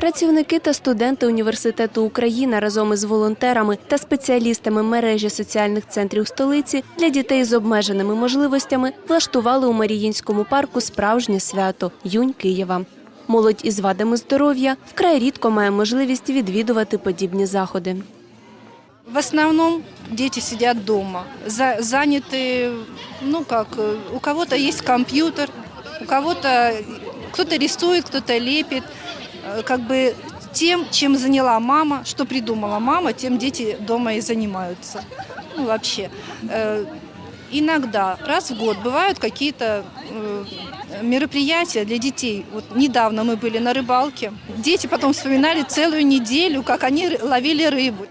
Працівники та студенти університету Україна разом із волонтерами та спеціалістами мережі соціальних центрів столиці для дітей з обмеженими можливостями влаштували у Маріїнському парку справжнє свято Юнь Києва. Молодь із вадами здоров'я вкрай рідко має можливість відвідувати подібні заходи. В основном дети сидят дома, за- заняты, ну как, э, у кого-то есть компьютер, у кого-то кто-то рисует, кто-то лепит, Э, как бы тем, чем заняла мама, что придумала мама, тем дети дома и занимаются. Ну вообще. Э, Иногда, раз в год, бывают какие-то э, мероприятия для детей. Вот недавно мы были на рыбалке. Дети потом вспоминали целую неделю, как они ры- ловили рыбу.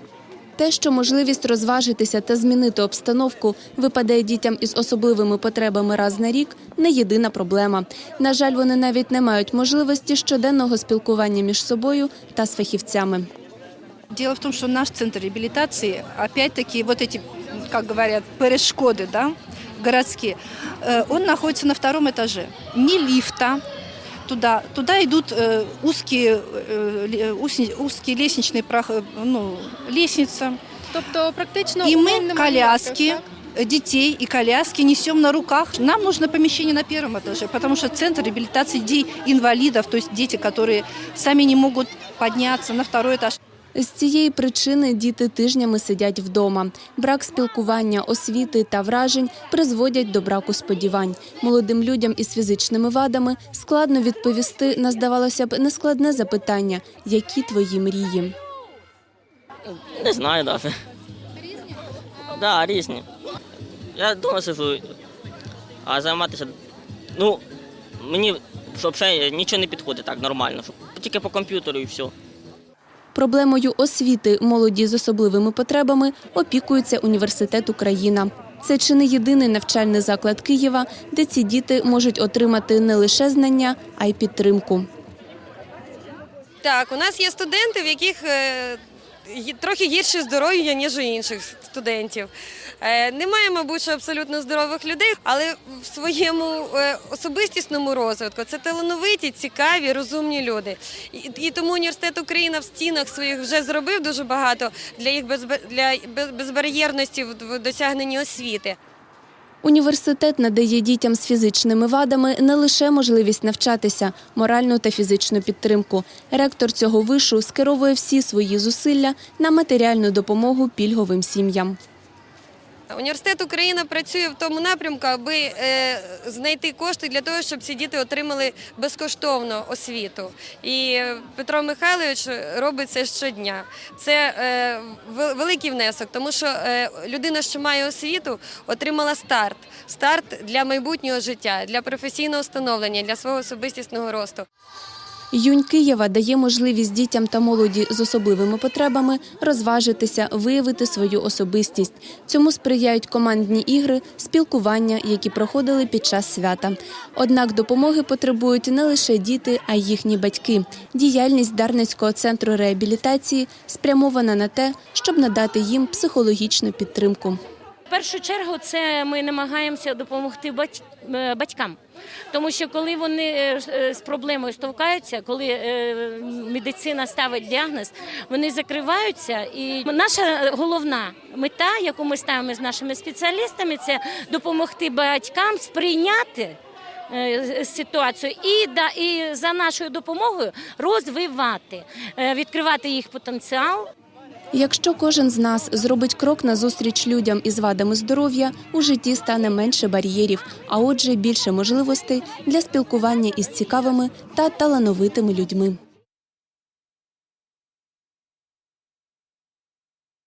Те, що можливість розважитися та змінити обстановку випадає дітям із особливими потребами раз на рік, не єдина проблема. На жаль, вони навіть не мають можливості щоденного спілкування між собою та з фахівцями. Дело в том, что наш центр реабилитации, опять-таки, вот эти, как говорят, перешкоды, да, городские, э, он находится на втором этаже. Ни лифта туда. Туда идут э, узкие, э, ле- узкие, узкие лестничные прох- ну, лестница. Тобто практично И умов мы немає коляски, ніяких, так? э, детей и коляски несем на руках. Нам нужно помещение на первом этаже, потому что центр реабилитации детей-инвалидов, то есть дети, которые сами не могут подняться на второй этаж. З цієї причини діти тижнями сидять вдома. Брак спілкування, освіти та вражень призводять до браку сподівань. Молодим людям із фізичними вадами складно відповісти на здавалося б нескладне запитання: які твої мрії? Не знаю навіть. Різні? Так, да, різні. Я вдома сижу, а займатися. Ну, мені щоб ще нічого не підходить так нормально. Щоб тільки по комп'ютеру і все. Проблемою освіти молоді з особливими потребами опікується університет Україна. Це чи не єдиний навчальний заклад Києва, де ці діти можуть отримати не лише знання, а й підтримку. Так, у нас є студенти, в яких е, трохи гірше здоров'я, ніж у інших студентів. Е, Немає, мабуть, абсолютно здорових людей, але в своєму е, особистісному розвитку це талановиті, цікаві, розумні люди. І, тому університет Україна в стінах своїх вже зробив дуже багато для їх безбар'єрності в досягненні освіти. Університет надає дітям з фізичними вадами не лише можливість навчатися, моральну та фізичну підтримку. Ректор цього вишу скеровує всі свої зусилля на матеріальну допомогу пільговим сім'ям. Університет Україна працює в тому напрямку, аби е, знайти кошти для того, щоб ці діти отримали безкоштовно освіту. І Петро Михайлович робить це щодня. Це е, великий внесок, тому що е, людина, що має освіту, отримала старт. Старт для майбутнього життя, для професійного становлення, для свого особистісного росту. Юнь Києва дає можливість дітям та молоді з особливими потребами розважитися, виявити свою особистість. Цьому сприяють командні ігри, спілкування, які проходили під час свята. Однак допомоги потребують не лише діти, а й їхні батьки. Діяльність Дарницького центру реабілітації спрямована на те, щоб надати їм психологічну підтримку. В першу чергу це ми намагаємося допомогти е, батькам. Тому що коли вони е, е, з проблемою стовкаються, коли е, медицина ставить діагноз, вони закриваються. І наша головна мета, яку ми ставимо з нашими спеціалістами, це допомогти батькам сприйняти ситуацію і, да, і за нашою допомогою розвивати, відкривати їх потенціал. Якщо кожен з нас зробить крок назустріч людям із вадами здоров'я, у житті стане менше бар'єрів, а отже, більше можливостей для спілкування із цікавими та талановитими людьми.